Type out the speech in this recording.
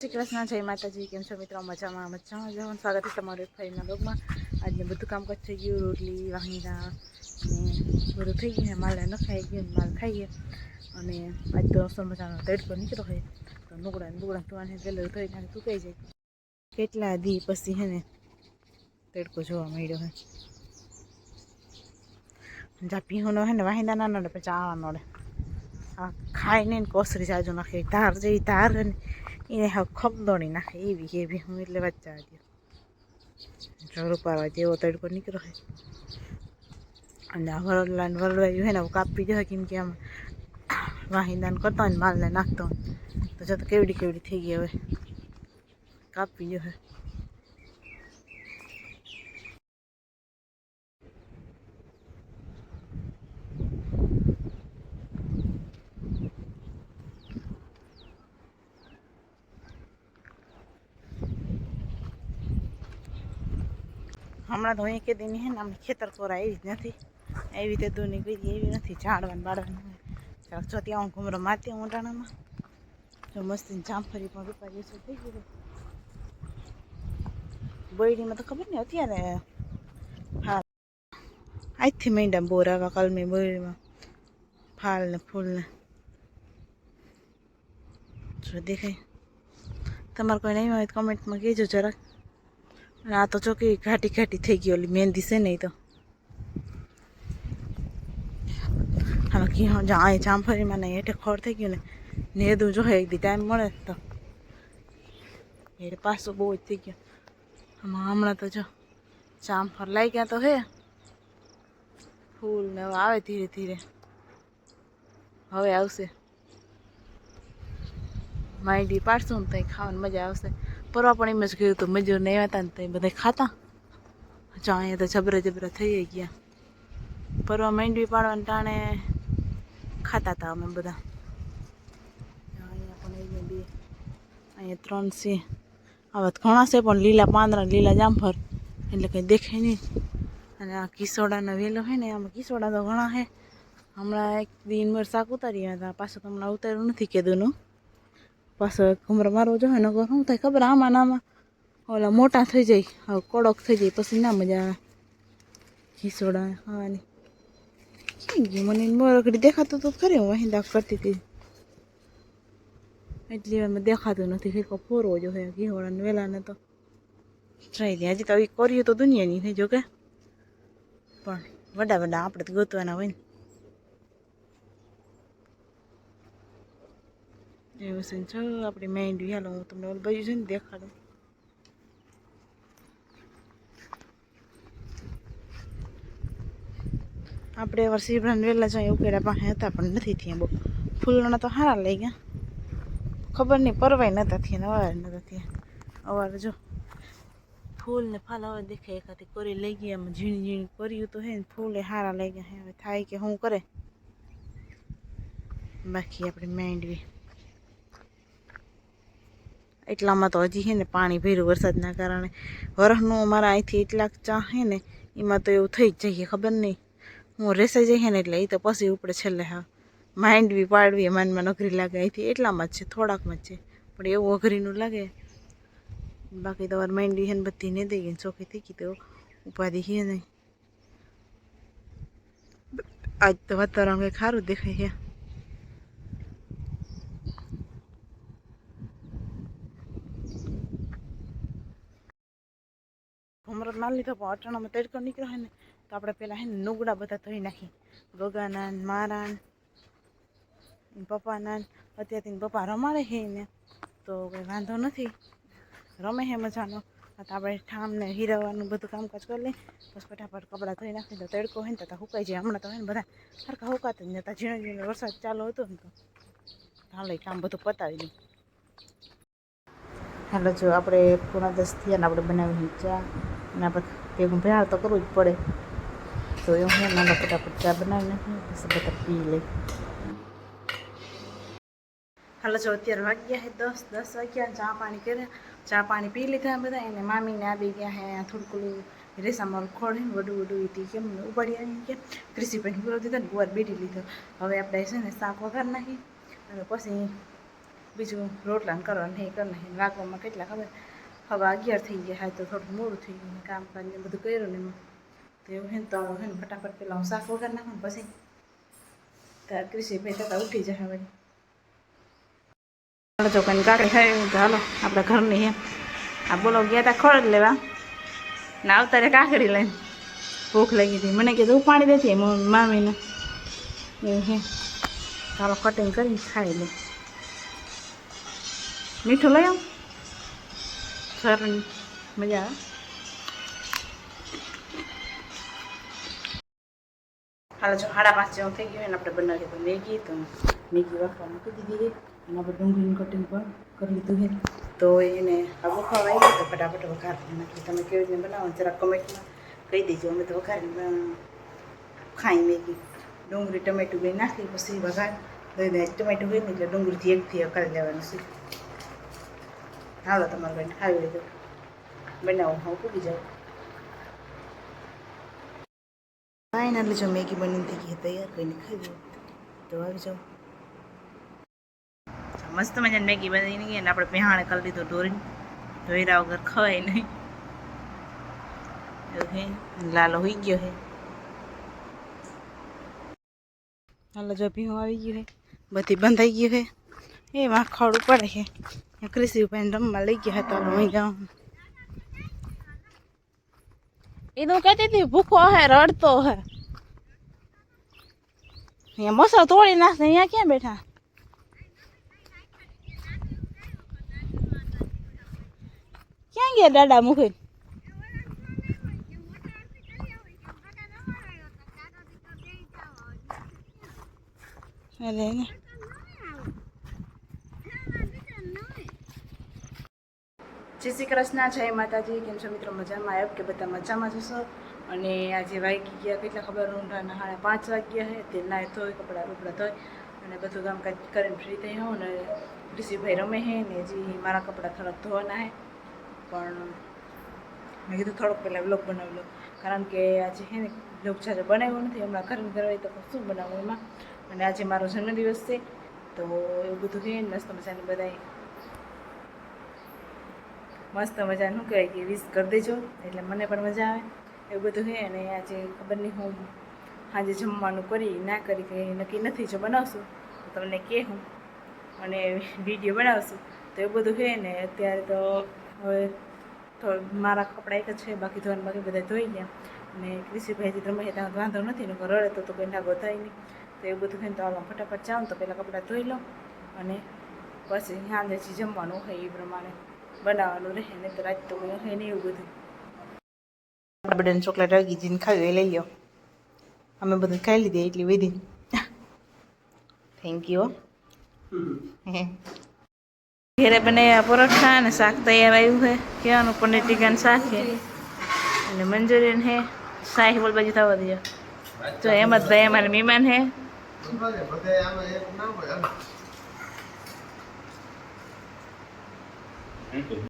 શ્રી કૃષ્ણ, જય માતાજી, કેમ છો મિત્રો? મજામાં મજામાં જવાનું સ્વાગત છે તમારું ફરીના લોગમાં આજે બધું કામ કાજ થઈ ગયું, રોટલી, વાંગીરા અને બધું થઈ ગયું માલ માલ નખાઈ ગયું ને, માલ ખાઈએ અને આજ તો અસર મજાનો તડકો નીકળ્યો હોય તો નુગડા ને નુગડા ધોવાને ગેલો ધોઈ નાખે સુકાઈ જાય. કેટલા દી પછી હે ને તડકો જોવા મળ્યો હે. જા પીહોનો હે ને વાહિંદા ના નડે, પછી આવા નડે. આ ખાઈને ને કોસરી જાજુ નાખે, ધાર જેવી ધાર ને. એને હવે ખપદોડી નાખે એવી એવી હું એટલે વચ્ચા દઉં ઢોર પાડવા જેવો તડકો નીકળ્યો હોય અને આ વરડલા ને વરડવાયું હોય ને કાપી જશે કેમ કે આમ વાહિંદાન કરતો હોય ને માલને નાખતો હોય તો જતો કેવડી કેવડી થઈ ગઈ હવે કાપી જશે હમણાં તો અહીં કે દીની હે ને આમ ખેતર કોરા એવી જ નથી. એવી રીતે દૂની કોઈ એવી નથી. ઝાડવાનું બાળવાનું ચાલ, જો ત્યાં હું ઘૂમરો માતી હું ઊંડાણામાં જો મસ્તી જામફળી પણ રૂપારી છે થઈ ગયું? બોયડીમાં તો ખબર નહીં અત્યારે હા આજથી માંડ્યા બોર આવા કલમી બોયડીમાં ફાલ ને ફૂલ ને જો દેખાય. તમારે કોઈ નહીં હોય તો કમેન્ટમાં કહેજો જરાક. અને આ તો જો ઘાટી ઘાટી થઈ ગઈ, ઓલી મહેંદી છે નહીં તો. આમાં ઘી અહીં જામફળીમાં નહીં હેઠે ખોર થઈ ગયું ને નેદું જો એક દી ટાઈમ મળે તો. એટલે પાછું બહુ જ થઈ ગયું. આમાં હમણાં તો જો જામફળ લઈ ગયા તો હે. ફૂલ ને આવે ધીરે ધીરે. હવે આવશે. માંડી પાડશું ને તો ખાવાની મજા આવશે. પરવા પણ એમ જ ગયું હતું, મજૂર ને આવ્યા હતા ને તો બધા ખાતા. જો અહીંયા તો જબરા જબરા થઈ ગયા. પરવા માંડવી પાડવાને ટાણે ખાતા હતા અમે બધા. અહીંયા પણ એ બે, અહીંયા ત્રણ છે. આવા ઘણા છે, પણ લીલા પાંદડા લીલા જામફર એટલે કંઈ દેખાય નહીં. અને આ કિસોડાનો વેલો હોય ને, આમાં કિસોડા તો ઘણા છે. હમણાં એક દિન શાક ઉતારી હતા પાછું તમને ઉતાર્યું નથી કીધુંનું પાછો ઘુમરો મારવો જોઈએ ને શું થાય ખબર? આમાં ને આમાં. ઓલા મોટા થઈ જાય કડક થઈ જાય, પછી ના મજા આવે. ખીસોડા ખાવાની. ક્યાં મને મોરકડી દેખાતું તો ખરી, હું વાહિંદા કરતી હતી. એટલી વાર દેખાતું નથી ફેરકો ફોરવો જોઈએ ઘીવડાને વહેલાને તો. ટ્રાય હજી તો કર્યું તો દુનિયાની થઈ જો કે પણ વડા વડા આપણે તો ગોતવાના હોય ને. એવું છે ને છો આપણી મેંડવી હાલો હું તમને ઓલ બાજુ છે ને દેખાડું. આપણે એવાર સીભડાને વહેલા જોઈએ ઉકેડા પાસે હતા, પણ નથી થયા બહુ. ફૂલના તો સારા લઈ ગયા. ખબર નહીં, પરવાય નતા થયા ને અવાર નતા થયા. અવાર જો, ફૂલ ને ફાલ હવે દેખાય, એકાથી કોરી લઈ ગયા, એમાં ઝીણી ઝીણી કર્યું તો હે ને, ફૂલે સારા લઈ ગયા હવે થાય કે શું કરે? બાકી આપણે મેંડવી એટલામાં તો હજી છે ને પાણી ભર્યું વરસાદના કારણે. વરસનું અમારા અહીંથી એટલાક ચા હે ને, એમાં તો એવું થઈ જ જઈએ ખબર નહીં. હું રેસાઈ જઈએ ને એટલે એ તો પછી ઉપડે છેલ્લે, હા. બી પાડવી માઇન્ડમાં નોકરી લાગે. અહીંથી એટલામાં જ છે, થોડાકમાં જ છે. પણ એવું અઘરીનું લાગે. બાકી તમારે બી હે ને બધી ને દઈ ગઈ ચોખ્ખી થઈ ગઈ તો ઉપાધિ છે નહીં. આજ તો વાતાવરણ કંઈ ખારું દેખાય છે. ભમરત મારી લીધો પણ અટાણામાં તડકો નીકળ્યો હોય ને, તો આપણે પહેલાં હે ને નુગડા બધા ધોઈ નાખી. ગગાના ને મારા ને પપ્પાના અત્યારથી પપ્પા રમાડે છે ને, તો કંઈ વાંધો નથી. રમે છે મજાનો. તો આપણે ઠામ ને હીરવાનું બધું કામકાજ કરી લઈએ, બસ ફટાફટ કપડાં ધોઈ નાખી તો તડકો હોય ને તો હુકાઈ જાય. હમણાં તો હોય ને બધા સરખા હુકાતા જ નતા. ઝીણો ઝીણો વરસાદ ચાલુ હતો ને તો હાલ કામ બધું પતાવી દઉં હાલો, જો આપણે પૂરા દસ થયા ને આપણે બનાવી ચા. અને આપણે ભેગું ભેળ તો કરવું જ પડે. તો એવું હું નાના ફટાફટ ચા બનાવી નાખી પછી બધા પી લઈ. હાલો, જો અત્યારે વાગ્યા છે દસ દસ વાગ્યા, ચા પાણી કર્યા. ચા પાણી પી લીધા બધા, એને મામીને આવી ગયા હે થોડુંક રેસામાં ખોળે વડું વડું હતી કેમ ઉપાડી આવી કે ક્રિસીભાઈ પૂરો દીધો ને, ગુવાર બેટી લીધો. હવે આપણે છે ને શાક વઘાર નાખી. અને પછી બીજું રોટલા કરવાનું એ કરી નાખી વાગવામાં કેટલા ખબર? હવે અગિયાર થઈ ગયા હા તો થોડું મોડું થઈ ગયું કામ કરીને બધું કર્યું ને તો એવું હે ને તો હે ને ફટાફટ પેલા હું શાક વગર નાખું ને પછી ત્યારે કૃષિભાઈ તથા ઉઠી જાય હવે. જો કંઈ કાકડી ખાઈ તો હાલો, આપણા ઘરની હે. આ બોલો ગયા હતા ખોળ લેવા. ને આવતા રે કાકડી લઈને. ભૂખ લાગી હતી. મને કીધું પાણી દેતી મામીને. એવું હે. ચાલો કટિંગ કરીને ખાઈ લે મીઠું લઈ આવ. સર મજા આવે હાલો જો સાડા પાંચ જેવું થઈ ગયું, એને આપણે બનાવીએ તો મેગી તો મેગી વાપરવા મૂકી દીધી છે. અને આપણે ડુંગળીનું કટિંગ પણ કરી લીધું છે. તો એને આબુ ખાવા આવી તો ફટાફટ વઘાર નાખી તમે કેવી રીતે બનાવો, જરા કમેન્ટમાં કહી દેજો. અમે તો વઘારી ખાઈ મેગી. ડુંગળી, ટમેટું બે નાખી, પછી વઘાર. દઈ દે ટમેટું હોય ને એટલે ડુંગળીથી એકથી કરી લેવાનું છે. હાલો તમારે બેન ખાવી લીધું બનાવો હું પૂરી જાઉં. ફાઇનલી જો મેગી બની થઈ ગઈ, તૈયાર કરીને ખાઈ તો આવી જાઓ. મસ્ત મજાની મેગી બની ગઈ અને આપણે પહેાણે કરી લીધું ઢોરીને. ધોઈરા વગર ખવાય નહીં. હે? લાલો હોઈ ગયો હે. હાલો જો ભીહું આવી ગયું હે. બધી બંધાઈ ગયું હે. એ માં ખડ પડે છે કૃષિભાઈ રમવા લઈ ગયા હતા હું જાઉં એ તો કહેતી હતી ભૂખો હે રડતો હે અહીંયા મસો તોડી નાખશે અહીંયા ક્યાં બેઠા ક્યાં ગયા દાદા મુખી અરે ને જય શ્રી કૃષ્ણ, જય માતાજી, કેમ છો મિત્રો? મજામાં? આવ્યો કે બધા મજામાં જશો અને આજે વાગી ગયા કેટલા ખબર? ઊંઢાના હાણે પાંચ વાગ્યા હે તે નાય ધોય, કપડાં રૂપડા ધોય, અને બધું કામકાજ કરીને ફ્રી થઈ હોઉં ને ઋષિભાઈ રમે હે, ને હજી મારા કપડાં થોડાક ધોવાના હે. પણ મેં કીધું થોડોક પહેલાં બ્લોગ બનાવી લો કારણ કે આજે છે ને બ્લોગ જ્યારે બનાવ્યો નથી, હમણાં ઘરે કરવા તો શું બનાવવું એમાં? અને આજે મારો જન્મદિવસ છે, તો એવું બધું ને મસ્ત મજાની બધાય મસ્ત મજાનું, શું કહેવાય કે વિશ કરી દેજો. એટલે મને પણ મજા આવે, એવું બધું છે. અને આજે ખબર નહીં હું આજે જમવાનું કરી ના કરી, કે નક્કી નથી જો બનાવશું, તો તમને કે હું અને વીડિયો બનાવશું, તો એવું બધું છે ને, અત્યારે તો હવે તો મારા કપડાં એક જ છે, બાકી ધોવાનું બાકી બધા ધોઈ ગયા. અને કૃષિભાઈથી તમે ત્યાં વાંધો નથી ને રડે તો તો કંઈ ગોતાય નહીં. તો એવું બધું થઈને તો આવા ફટાફટ જાઉં તો પહેલાં કપડાં ધોઈ લો અને પછી સાંજે જમવાનું હોય એ પ્રમાણે બનાવવાનું રહે ને તો રાત તો કંઈ હોય નહીં એવું બધું. બધાને ચોકલેટ આવી જઈને ખાવી એ લઈ લો અમે બધું ખાઈ લીધી એટલી વિધિ. થેન્ક યુ ઘેરે બનાવ્યા પરોઠા અને શાક તૈયાર આવ્યું છે. કહેવાનું પનીર ટીકાનું શાક છે. અને મંચુરિયન છે. શાહી બોલ બાજુ થવા એમ જ હેમતભાઈ અમારા મહેમાન છે. mm